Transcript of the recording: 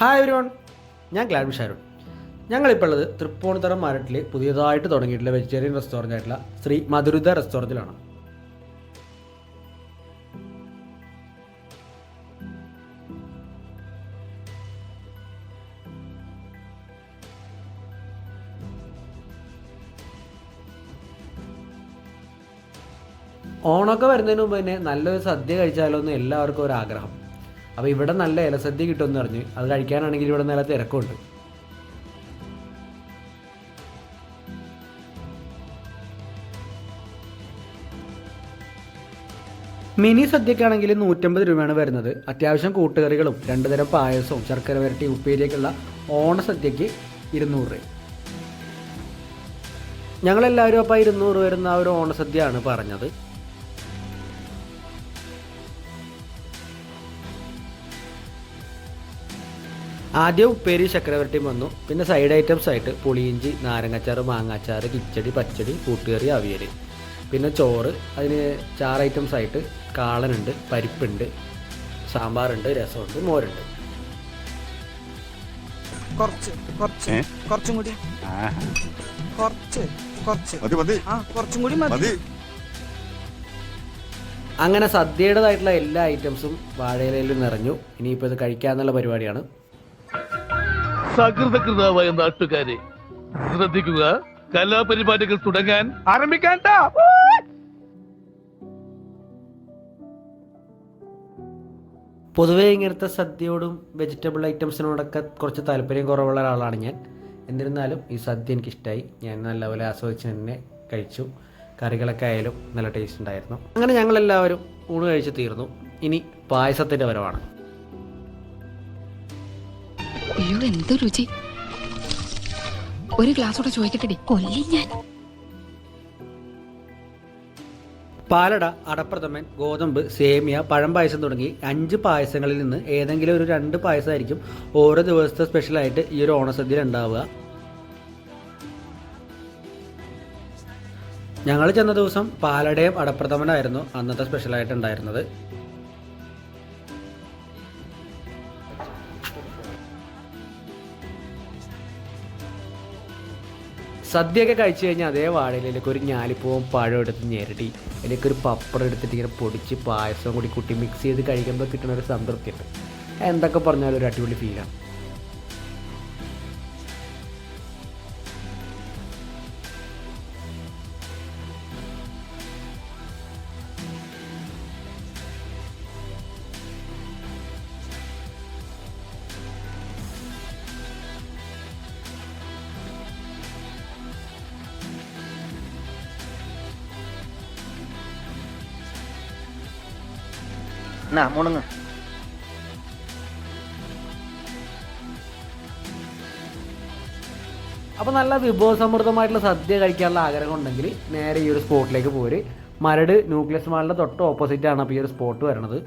Hi everyone ഞാൻ glad Sharoon. ഞങ്ങളിപ്പോൾ ഉള്ളത് തൃപ്പൂണിത്തറ മരട്ടിൽ പുതിയതായിട്ട് തുടങ്ങിയിട്ടുള്ള വെജിറ്റേറിയൻ റെസ്റ്റോറന്റ് ആയിട്ടുള്ള ശ്രീ മധുരിത റെസ്റ്റോറന്റിലാണ് ഓണമൊക്കെ വരുന്നതിന് മുമ്പ് തന്നെ നല്ലൊരു സദ്യ കഴിച്ചാലോ എന്ന് എല്ലാവർക്കും ഒരു ആഗ്രഹം. അപ്പോൾ ഇവിടെ നല്ല ഇലസദ്യ കിട്ടുമെന്ന് പറഞ്ഞ്. അത് കഴിക്കാനാണെങ്കിൽ ഇവിടെ നല്ല തിരക്കുണ്ട്. മിനി സദ്യക്കാണെങ്കിൽ നൂറ്റമ്പത് രൂപയാണ് വരുന്നത്. അത്യാവശ്യം കൂട്ടുകറികളും രണ്ടു തരം പായസവും ശർക്കര വരട്ടി ഉപ്പേരിയൊക്കെയുള്ള ഓണ സദ്യക്ക് ഇരുന്നൂറ് രൂപ. ഞങ്ങളെല്ലാവരും അപ്പോൾ ഇരുന്നൂറ് വരുന്ന ആ ഒരു ഓണസദ്യയാണ് പറഞ്ഞത്. ആദ്യം ഉപ്പേരി ചക്രവരട്ടിയും വന്നു. പിന്നെ സൈഡ് ഐറ്റംസ് ആയിട്ട് പുളിയിഞ്ചി നാരങ്ങച്ചാറ് മാങ്ങാച്ചാറ് കിച്ചടി പച്ചടി കൂട്ടുകറി അവിയൽ പിന്നെ ചോറ് അതിന് ചാർ ഐറ്റംസ് ആയിട്ട് കാളനുണ്ട് പരിപ്പുണ്ട് സാമ്പാറുണ്ട് രസമുണ്ട് മോരുണ്ട്. കുറച്ച് കുറച്ച്? കുറച്ചും കൂടി. കുറച്ച് കുറച്ച്. മതി മതി. ആ കുറച്ചും കൂടി മതി. മതി. അങ്ങനെ സദ്യയുടേതായിട്ടുള്ള എല്ലാ ഐറ്റംസും വാഴയിലയിൽ നിറഞ്ഞു. ഇനിയിപ്പോൾ ഇത് കഴിക്കാന്നുള്ള പരിപാടിയാണ്. സകൃതകൃതാവായ നാട്ടുകാരെ ശ്രദ്ധിക്കുക. കലാപരിപാടികൾ തുടങ്ങാൻ ആരംഭിക്കാൻ പൊതുവെ ഇങ്ങനത്തെ സദ്യയോടും വെജിറ്റബിൾ ഐറ്റംസിനോടൊക്കെ കുറച്ച് താല്പര്യം കുറവുള്ള ഒരാളാണ് ഞാൻ. എന്നിരുന്നാലും ഈ സദ്യ എനിക്കിഷ്ടമായി ഞാൻ നല്ലപോലെ ആസ്വദിച്ച് തന്നെ കഴിച്ചു. കറികളൊക്കെ ആയാലും നല്ല ടേസ്റ്റ് ഉണ്ടായിരുന്നു. അങ്ങനെ ഞങ്ങളെല്ലാവരും ഊണ് കഴിച്ച് തീർന്നു. ഇനി പായസത്തിന്റെ വരവാണ്. അയ്യോ എന്ത് രുചി? ഒരു ഗ്ലാസ് കൂടെ ചോദിക്കട്ടെടി. കൊല്ലി ഞാൻ. പാലട അടപ്രഥമൻ ഗോതമ്പ് സേമിയ പഴം പായസം തുടങ്ങി അഞ്ച് പായസങ്ങളിൽ നിന്ന് ഏതെങ്കിലും ഒരു രണ്ട് പായസമായിരിക്കും ഓരോ ദിവസത്തെ സ്പെഷ്യലായിട്ട് ഈ ഒരു ഓണസദ്യയിൽ ഉണ്ടാവുക. ഞങ്ങൾ ചെന്ന ദിവസം പാലടയും അടപ്രഥമനായിരുന്നു അന്നത്തെ സ്പെഷ്യലായിട്ട് ഉണ്ടായിരുന്നത്. സദ്യയൊക്കെ കഴിച്ചു കഴിഞ്ഞാൽ അതേ വാഴയിലേക്ക് ഒരു ഞാലിപ്പൂവും പഴം എടുത്ത് ഞെരടി. അതിലേക്ക് ഒരു പപ്പടം എടുത്തിട്ട് ഇങ്ങനെ പൊടിച്ച് പായസം കൂടി കുട്ടി മിക്സ് ചെയ്ത് കഴിക്കുമ്പോൾ കിട്ടുന്ന ഒരു സംതൃപ്തി ഉണ്ട് എന്തൊക്കെ പറഞ്ഞാലും ഒരു അടിപൊളി ഫീലാണ് എന്നാ മുണങ്ങ്. അപ്പോൾ നല്ല വിഭവസമൃദ്ധമായിട്ടുള്ള സദ്യ കഴിക്കാനുള്ള ആഗ്രഹം ഉണ്ടെങ്കിൽ നേരെ ഈ ഒരു സ്പോട്ടിലേക്ക് പോര്. മരട് ന്യൂക്ലിയസ് മാളിന്റെ തൊട്ട് ആണ് അപ്പോൾ ഈ ഒരു സ്പോട്ട് വരുന്നത്.